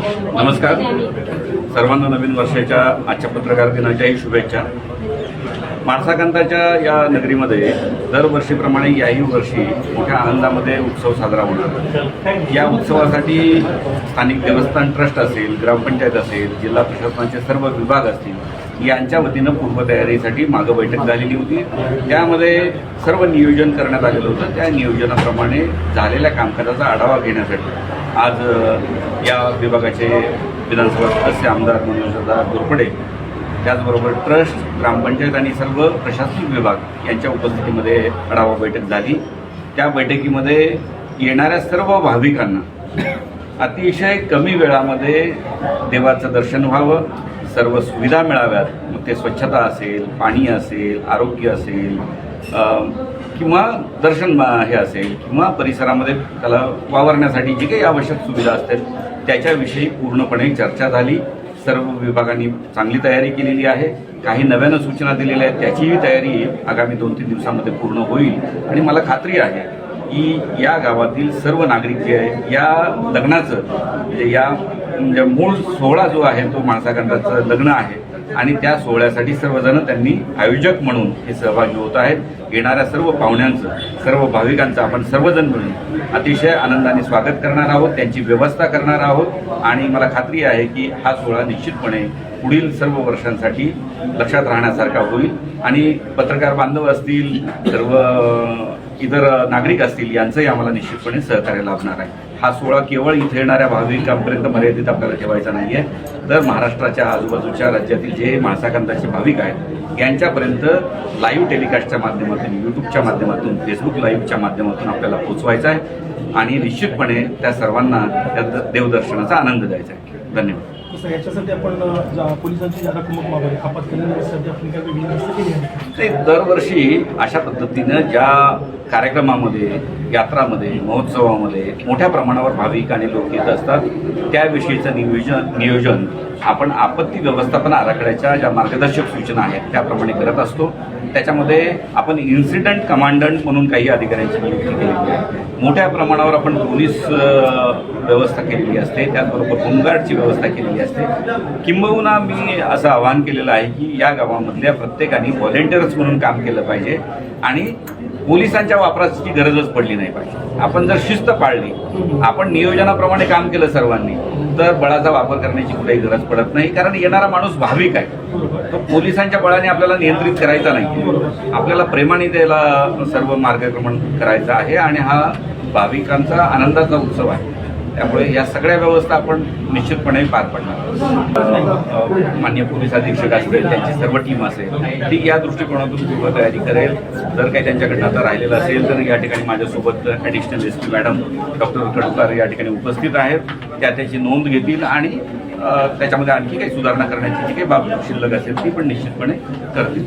नमस्कार. सर्वांना नवीन वर्षाच्या आजच्या पत्रकार दिनाच्याही शुभेच्छा. माणसाकांताच्या या नगरीमध्ये दरवर्षीप्रमाणे याही वर्षी मोठ्या आनंदामध्ये उत्सव साजरा होणार. या उत्सवासाठी स्थानिक देवस्थान ट्रस्ट असेल ग्रामपंचायत असेल जिल्हा प्रशासनाचे सर्व विभाग असतील यांच्या वतीनं पूर्वतयारीसाठी मागं बैठक झालेली होती. त्यामध्ये सर्व नियोजन करण्यात आलेलं होतं. त्या नियोजनाप्रमाणे झालेल्या कामकाजाचा आढावा घेण्यासाठी आज या विभागाचे विधानसभा सदस्य आमदार मनोजदादा घोरपडे त्याचबरोबर ट्रस्ट ग्रामपंचायत आणि सर्व प्रशासनिक विभाग यांच्या उपस्थितीमध्ये आढावा बैठक झाली. त्या बैठकीमध्ये येणाऱ्या सर्व भाविकांना अतिशय कमी वेळामध्ये देवाचं दर्शन व्हावं सर्व सुविधा मिळाव्यात. मग ते स्वच्छता असेल पाणी असेल आरोग्य असेल किंवा दर्शन हे असेल किंवा परिसरामध्ये त्याला वावरण्यासाठी जी काही आवश्यक सुविधा असतील त्याच्याविषयी पूर्णपणे चर्चा झाली. सर्व विभागांनी चांगली तयारी केलेली आहे. काही नव्यानं सूचना दिलेल्या आहेत त्याचीही तयारी आगामी दोन तीन दिवसामध्ये पूर्ण होईल. आणि मला खात्री आहे की या गावातील सर्व नागरिक जे आहे या लग्नाचं म्हणजे या म्हणजे मूळ सोहळा जो आहे तो माणसाखंडाचं लग्न आहे. आणि त्या सोहळ्यासाठी सर्वजण त्यांनी आयोजक म्हणून हे सहभागी होत आहेत. येणाऱ्या सर्व पाहुण्यांचं सर्व भाविकांचं आपण सर्वजण मिळून अतिशय आनंदाने स्वागत करणार आहोत त्यांची व्यवस्था करणार आहोत. आणि मला खात्री आहे की हा सोहळा निश्चितपणे पुढील सर्व वर्षांसाठी लक्षात राहण्यासारखा होईल. आणि पत्रकार बांधव असतील सर्व इतर नागरिक असतील यांचंही आम्हाला निश्चितपणे सहकार्य लाभणार आहे. हा सोहळा केवळ इथे येणाऱ्या भाविकांपर्यंत मर्यादित आपल्याला ठेवायचा नाही आहे तर महाराष्ट्राच्या आजूबाजूच्या राज्यातील जे माणसाकांताचे भाविक आहेत यांच्यापर्यंत लाईव्ह टेलिकास्टच्या माध्यमातून यूट्यूबच्या माध्यमातून फेसबुक लाईव्हच्या माध्यमातून आपल्याला पोचवायचा आहे. आणि निश्चितपणे त्या सर्वांना त्या द- देवदर्शनाचा आनंद द्यायचा आहे. धन्यवाद. याच्यासाठी आपण पोलिसांची मागवली आपत्कालीन आपण वेगळी व्यवस्था केली आहे. ते दरवर्षी अशा पद्धतीनं ज्या कार्यक्रमामध्ये यात्रामध्ये महोत्सवामध्ये मोठ्या प्रमाणावर भाविक आणि लोक येत असतात त्याविषयीचं नियोजन नियोजन आपण आपत्ती व्यवस्थापन आराखड्याच्या ज्या मार्गदर्शक सूचना आहेत त्याप्रमाणे करत असतो. त्याच्यामध्ये आपण इन्सिडंट कमांडंट म्हणून काही अधिकाऱ्यांची नियुक्ती केलेली आहे. मोठ्या प्रमाणावर आपण पोलीस व्यवस्था केलेली असते. त्याचबरोबर होमगार्डची व्यवस्था केलेली असते. किंबहुना मी असं आवाहन केलेलं आहे की या गावामधल्या प्रत्येकाने व्हॉलेंटियर्स म्हणून काम केलं पाहिजे आणि पोलिसांच्या वापराची गरजच पडली नाही पाहिजे. आपण जर शिस्त पाळली आपण नियोजनाप्रमाणे काम केलं सर्वांनी तर बळाचा वापर करण्याची कुठेही गरज पडत नाही. कारण येणारा माणूस भाविक आहे. तो पोलिसांच्या बळाने आपल्याला नियंत्रित करायचा नाही. आपल्याला प्रेमाने त्याला सर्व मार्गक्रमण करायचं आहे आणि हा भाविकांचा आनंदाचा उत्सव आहे. त्यामुळे या सगळ्या व्यवस्था आपण निश्चितपणे पार पाडणार मान्य पोलीस अधीक्षक असतील त्यांची सर्व टीम असेल ती या दृष्टिकोनातून पूर्व तयारी करेल. जर काही त्यांच्याकडनं आता राहिलेलं असेल तर या ठिकाणी माझ्यासोबत additional S P madam doctor Kadkar या ठिकाणी उपस्थित आहेत. त्या त्याची नोंद घेतील आणि त्याच्यामध्ये आणखी काही सुधारणा करण्याची जी काही बाब शिल्लक असेल ती पण निश्चितपणे करतील.